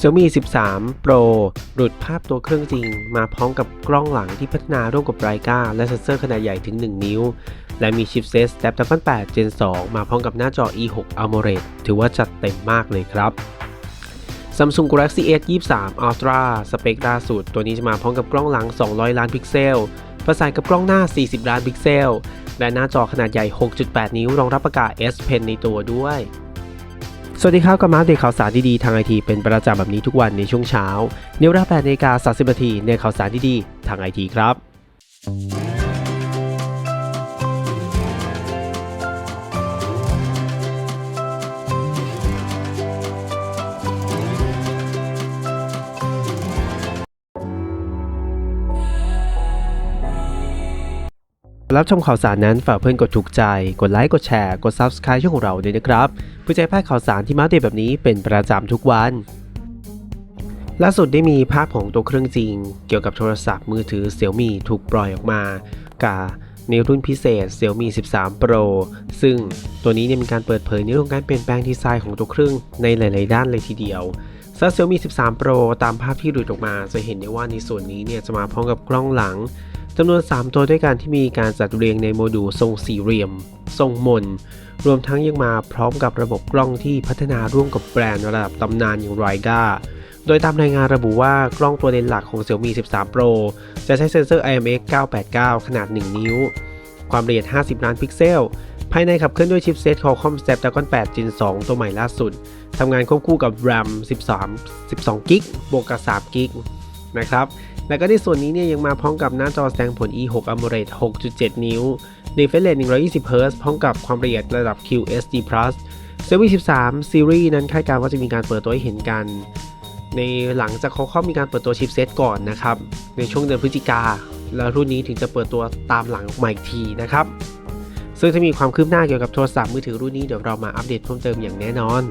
Xiaomi 13 Pro หลุดภาพตัวเครื่องจริง มาพร้อมกับกล้องหลังที่พัฒนาร่วมกับไรกาและเซนเซอร์ขนาดใหญ่ถึง 1 นิ้ว และมีชิปเซต Snapdragon 8 Gen 2 มาพร้อมกับหน้าจอ E6 AMOLED ถือว่าจัดเต็มมากเลยครับ Samsung Galaxy S 23 Ultra สเปคล่าสุด ตัวนี้จะมาพร้อมกับกล้องหลัง 200 ล้านพิกเซลประสานกับกล้องหน้า 40 ล้านพิกเซล และหน้าจอขนาดใหญ่ 6.8 นิ้ว รองรับประกาศ S Pen ในตัวด้วย สวัสดีครับกับมาเดตข่าวสารดีๆทางไอทีเป็นประจำแบบนี้ทุกวันในช่วงเช้าเนวราแปดนาฬิกา30นาทีในข่าวสารดีๆทางไอทีครับ รับชมข่าวสารนั้นฝากเพื่อนกดถูกใจ กดไลค์ กดแชร์ กด Subscribe ช่องของเราด้วยนะครับเพื่อจะให้พลาดข่าวสารที่มาอัปเดตแบบนี้เป็นประจำทุกวัน ล่าสุดได้มีภาพของตัวเครื่องจริง เกี่ยวกับโทรศัพท์มือถือ Xiaomi ถูกปล่อยออกมากับในรุ่นพิเศษ Xiaomi 13 Pro ซึ่งตัวนี้เนี่ยมีการเปิดเผยในเรื่องของการเปลี่ยนแปลงดีไซน์ของตัวเครื่องในหลาย ๆ ด้านเลยทีเดียวสำหรับ Xiaomi 13 Pro ตามภาพที่หลุดออกมา จะเห็นได้ว่าในส่วนนี้เนี่ยจะมาพร้อมกับกล้องหลัง จำนวน 3 ตัวด้วยกันที่มีการจัดเรียงในโมดูลทรงสี่เหลี่ยม ทรงมน รวมทั้งยังมาพร้อมกับระบบกล้องที่พัฒนาร่วมกับแบรนด์ระดับตำนานอย่างไรกาโดยตามรายงานระบุว่ากล้องตัวเลนส์หลักของ Xiaomi 13 Pro จะใช้เซ็นเซอร์ IMX 989 ขนาด 1 นิ้ว ความละเอียด 50 ล้านพิกเซล ภายในขับเคลื่อนด้วยชิปเซต Qualcomm Snapdragon 8 Gen 2 ตัวใหม่ล่าสุด ทำงานควบคู่กับ RAM 13 12 g b บวกกับ3 g b นะครับ และก็ในส่วนนี้เนี่ยยังมาพร้อมกับหน้าจอแสดงผล E6 AMOLED 6.7 นิ้ว refresh rate 120 Hz พร้อมกับความละเอียดระดับ QHD+ Xiaomi 13 Series นั้นคาดการณ์ว่าจะมีการเปิดตัวให้เห็นกัน ในหลังจากเขาเข้ามีการเปิดตัวชิปเซตก่อนนะครับ ในช่วงเดือนพฤศจิกา แล้วรุ่นนี้ถึงจะเปิดตัวตามหลังออกมาอีกทีนะครับ ซึ่งถ้ามีความคืบหน้าเกี่ยวกับโทรศัพท์มือถือรุ่นนี้เดี๋ยวเรามาอัปเดตเพิ่มเติมอย่างแน่นอน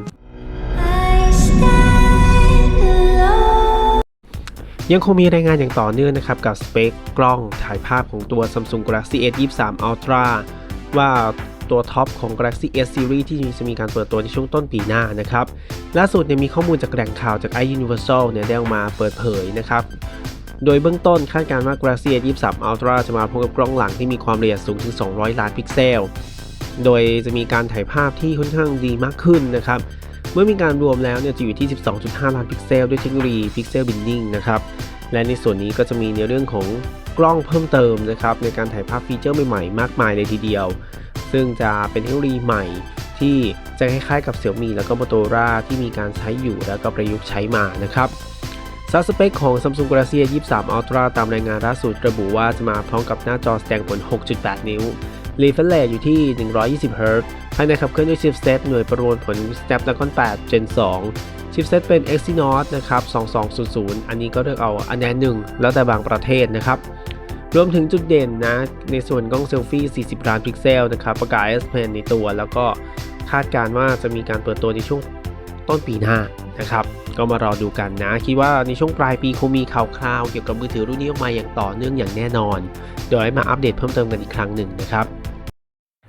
ยังคงมีรายงานอย่างต่อเนื่องนะครับกับสเปคกล้องถ่ายภาพของตัว Samsung Galaxy S 23 Ultra ว่าตัวท็อปของ Galaxy S Series ที่จะมีการเปิดตัวในช่วงต้นปีหน้านะครับ ล่าสุดเนี่ยมีข้อมูลจากแหล่งข่าวจาก iUniversal เนี่ยได้ออกมาเปิดเผยนะครับ โดยเบื้องต้นคาดการณ์ว่า Galaxy S 23 Ultra จะมาพร้อมกับกล้องหลังที่มีความละเอียดสูงถึง 200 ล้านพิกเซล โดยจะมีการถ่ายภาพที่ค่อนข้างดีมากขึ้นนะครับ เมื่อมีการรวมแล้วเนี่ยจะอยู่ที่ 12.5 ล้านพิกเซลด้วยเทคโนโลยี Pixel Binning นะครับ และในส่วนนี้ก็จะมีในเรื่องของกล้องเพิ่มเติมนะครับในการถ่ายภาพฟีเจอร์ใหม่ๆ มากมายเลยทีเดียว ซึ่งจะเป็นเทคโนโลยีใหม่ที่จะคล้ายๆกับ Xiaomi แล้วก็ Motorola ที่มีการใช้อยู่แล้วก็ประยุกต์ใช้มานะครับซัสเปคของ Samsung Galaxy S23 Ultra ตามรายงานล่าสุดระบุว่าจะมาพร้อมกับหน้าจอแสดงผล 6.8 นิ้ว refresh rate อยู่ที่ 120 Hz ภายในขับเคลื่อนด้วยชิปเซตหน่วยประมวลผล Snapdragon 8 Gen 2 ชิปเซตเป็น Exynos นะครับ 2200 อันนี้ก็เลือกเอาอันแนหนึ่งแล้วแต่บางประเทศนะครับ รวมถึงจุดเด่นนะ ในส่วนกล้องเซลฟี่ 40 ล้านพิกเซลนะครับประกาศ S Pen ในตัวแล้วก็คาดการณ์ว่าจะมีการเปิดตัวในช่วงต้นปีหน้านะครับก็มารอดูกันนะ คิดว่าในช่วงปลายปีคงมีข่าวคราวเกี่ยวกับมือถือรุ่นนี้ออกมาอย่างต่อเนื่องอย่างแน่นอน เดี๋ยวให้มาอัปเดตเพิ่มเติมกันอีกครั้งหนึ่งนะครับ